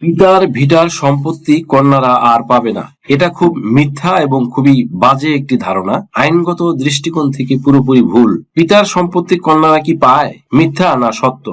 পিতার ভিটার সম্পত্তি কন্যারা আর পাবে না। এটা খুব মিথ্যা এবং খুবই বাজে একটি ধারণা। আইনগত দৃষ্টিকোণ থেকে পুরোপুরি ভুল। পিতার সম্পত্তি কন্যারা কি পায়? মিথ্যা না সত্য?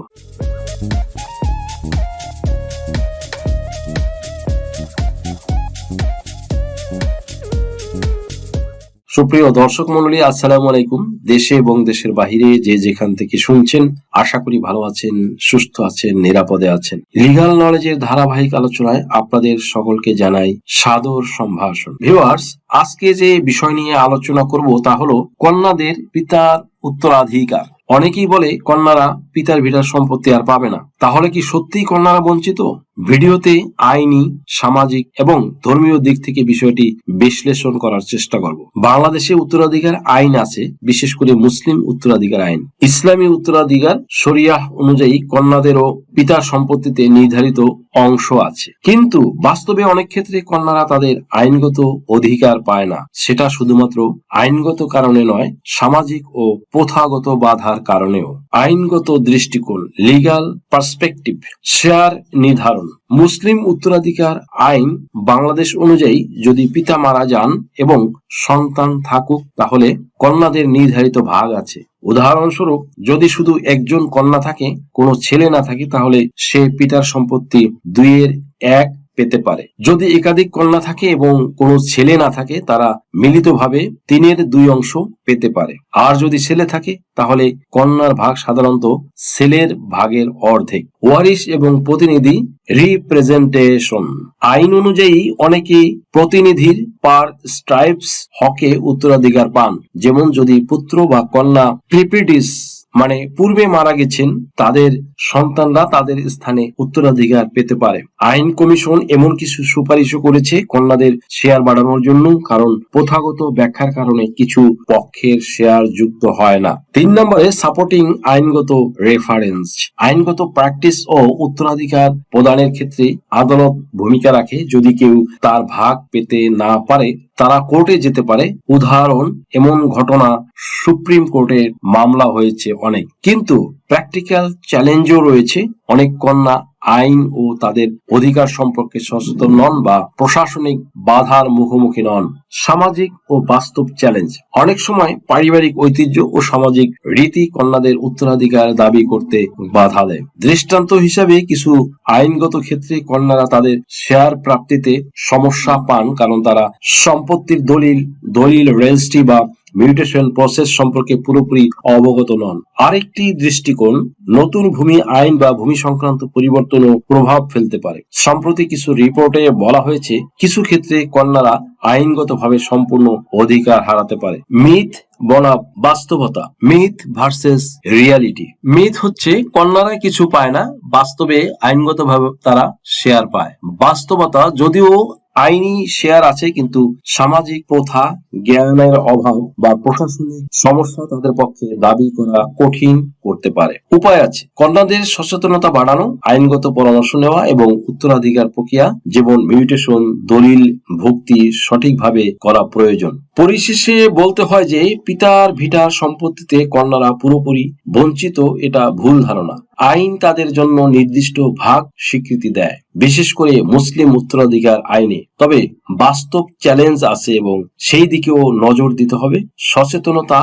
সুপ্রিয় দর্শক মন্ডলী আসসালামু আলাইকুম। দেশে এবং দেশের বাহিরে যে যেখান থেকে শুনছেন, আশা করি ভালো আছেন, সুস্থ আছেন, নিরাপদে আছেন। লিগাল নলেজের ধারাবাহিক আলোচনায় আপনাদের সকলকে জানাই সাদর সম্ভাষণ। ভিউয়ার্স আজকে যে বিষয় নিয়ে আলোচনা করব তা হলো কন্যাদের পিতার উত্তরাধিকার। অনেকেই বলে, কন্যারা পিতার ভিটার সম্পত্তি আর পাবে না। তাহলে কি সত্যিই কন্যারা বঞ্চিত? ভিডিওতে আইনি, সামাজিক এবং ধর্মীয় দিক থেকে বিষয়টি বিশ্লেষণ করার চেষ্টা করব। বাংলাদেশে উত্তরাধিকার আইন আছে, বিশেষ করে মুসলিম উত্তরাধিকার আইন। ইসলামী উত্তরাধিকার শরিয়াহ অনুযায়ী কন্যাদেরও পিতার সম্পত্তিতে নির্ধারিত অংশ আছে। কিন্তু বাস্তবে অনেক ক্ষেত্রে কন্যারা তাদের আইনগত অধিকার পায় না। সেটা শুধুমাত্র আইনগত কারণে নয়, সামাজিক ও প্রথাগত বাধার কারণেও। আইনগত দৃষ্টিকোণ লিগাল পার্সপেক্টিভ শেয়ার নির্ধারণ মুসলিম উত্তরাধিকার আইন বাংলাদেশ অনুযায়ী যদি পিতা মারা যান এবং সন্তান থাকুক তাহলে কন্যাদের নির্ধারিত ভাগ আছে উদাহরণস্বরূপ যদি শুধু একজন কন্যা থাকে কোনো ছেলে না থাকে তাহলে সে পিতার সম্পত্তি দুইয়ের এক পেতে পারে। যদি একাধিক কন্যা থাকে এবং কোনো ছেলে না থাকে, তারা মিলিতভাবে তিনের দুই অংশ পেতে পারে। আর যদি ছেলে থাকে, তাহলে কন্যার ভাগ সাধারণত ছেলের ভাগের অর্ধেক। ওয়ারিশ এবং প্রতিনিধি রিপ্রেজেন্টেশন। আইন অনুযায়ী অনেকেই প্রতিনিধির পার স্ট্রাইপস হকে উত্তরাধিকার পান। যেমন যদি পুত্র বা কন্যা প্রিপিটিস মানে পূর্বে মারা গেছেন, তাদের সন্তানরা তাদের স্থানে উত্তরাধিকার পেতে পারে। আইন কমিশন এমন কিছু সুপারিশও করেছে কন্যাদের শেয়ার বাড়ানোর জন্য, কারণ প্রথাগত ব্যাখ্যার কারণে কিছু পক্ষের শেয়ার যুক্ত হয় না। তিন নম্বরে সাপোর্টিং আইনগত রেফারেন্স আইনগত প্র্যাকটিস ও উত্তরাধিকার প্রদানের ক্ষেত্রে আদালত ভূমিকা রাখে। যদি কেউ তার ভাগ পেতে না পারে তারা কোর্টে যেতে পারে। উদাহরণ, এমন ঘটনা সুপ্রিম কোর্টের মামলা হয়েছে অনেক। কিন্তু প্র্যাকটিক্যাল চ্যালেঞ্জও রয়েছে। অনেক কন্যা আইন ও তাদের অধিকার সম্পর্কে সচেতন নন বা প্রশাসনিক বাধার মুখোমুখি নন। সামাজিক ও বাস্তব চ্যালেঞ্জ। অনেক সময় পারিবারিক ঐতিহ্য ও সামাজিক রীতি কন্যাদের উত্তরাধিকার দাবি করতে বাধা দেয়। দৃষ্টান্ত হিসাবে কিছু আইনগত ক্ষেত্রে কন্যারা তাদের শেয়ার প্রাপ্তিতে সমস্যা পান, কারণ তারা সম্পত্তির দলিল দলিল রেজিস্ট্রি বা মিউটেশন প্রসেস সম্পর্কে পুরোপুরি অবগত নন। আরেকটি দৃষ্টিকোণ নতুন ভূমি আইন বা ভূমি সংক্রান্ত পরিবর্তনও প্রভাব ফেলতে পারে। সম্প্রতি কিছু রিপোর্টে বলা হয়েছে, কিছু ক্ষেত্রে কন্যারা আইনগতভাবে সম্পূর্ণ অধিকার হারাতে পারে। মিথ বনাম বাস্তবতা, মিথ ভার্সেস রিয়ালিটি মিথ হচ্ছে কন্যারা কিছু পায় না, বাস্তবে আইনগতভাবে তারা শেয়ার পায়। বাস্তবতা যদিও আইনি শেয়ার আছে, কিন্তু সামাজিক প্রথা, জ্ঞানের অভাব বা প্রশাসনিক সমস্যা তাদের পক্ষে দাবি করা কঠিন করতে পারে। উপায় আছে। কন্যাদের সচেতনতা বাড়ানো, আইনগত পরামর্শ নেওয়া এবং উত্তরাধিকার প্রক্রিয়া, যেমন মিউটেশন দলিল, ভুক্তি সঠিকভাবে করা প্রয়োজন। পরিশেষে বলতে হয় যে, পিতার ভিটার সম্পত্তিতে কন্যারা পুরোপুরি বঞ্চিত, এটা ভুল ধারণা। আইন তাদের জন্য নির্দিষ্ট ভাগ স্বীকৃতি দেয়, বিশেষ করে মুসলিম উত্তরাধিকার আইনে। তবে বাস্তব চ্যালেঞ্জ আছে এবং সেই দিকেও নজর দিতে হবে। সচেতনতা,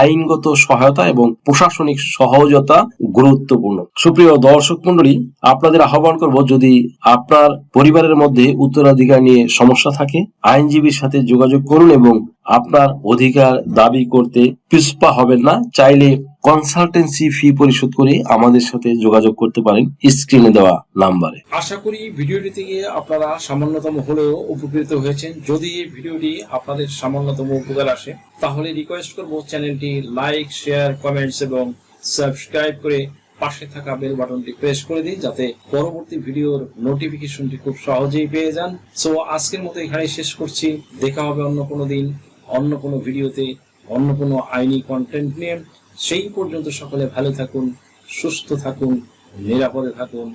আইনগত সহায়তা এবং প্রশাসনিক সহজতা গুরুত্বপূর্ণ। সুপ্রিয় দর্শক মন্ডলী আপনাদের আহ্বান করব যদি আপনার পরিবারের মধ্যে উত্তরাধিকার নিয়ে সমস্যা থাকে, আইনজীবীর সাথে যোগাযোগ করুন এবং আপনার অধিকার দাবি করতে পিছপা হবেন না। চাইলে কনসালটেন্সি ফি পরিশোধ করে আমাদের সাথে যোগাযোগ করতে পারেন স্ক্রিনে দেওয়া নাম্বারে। আশা করি ভিডিওটি থেকে আপনারা সামান্যতম হলেও উপকৃত হয়েছেন। যদি এই ভিডিওটি আপনাদের সামান্যতম উপকার আসে, তাহলে রিকোয়েস্ট করব চ্যানেলটি লাইক শেয়ার কমেন্টস এবং সাবস্ক্রাইব করে পাশে থাকা বেল বাটনটি প্রেস করে দিন, যাতে পরবর্তী ভিডিওর নোটিফিকেশনটি খুব সহজেই পেয়ে যান। সো আজকের মতো এখানেই শেষ করছি। দেখা হবে অন্য কোনো দিন। অন্য কোনো ভিডিওতে, অন্য কোনো আইনি কন্টেন্ট নিয়ে। সেই পর্যন্ত সকলে ভালো থাকুন, সুস্থ থাকুন, নিরাপদে থাকুন।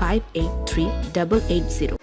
five eight three double eight zero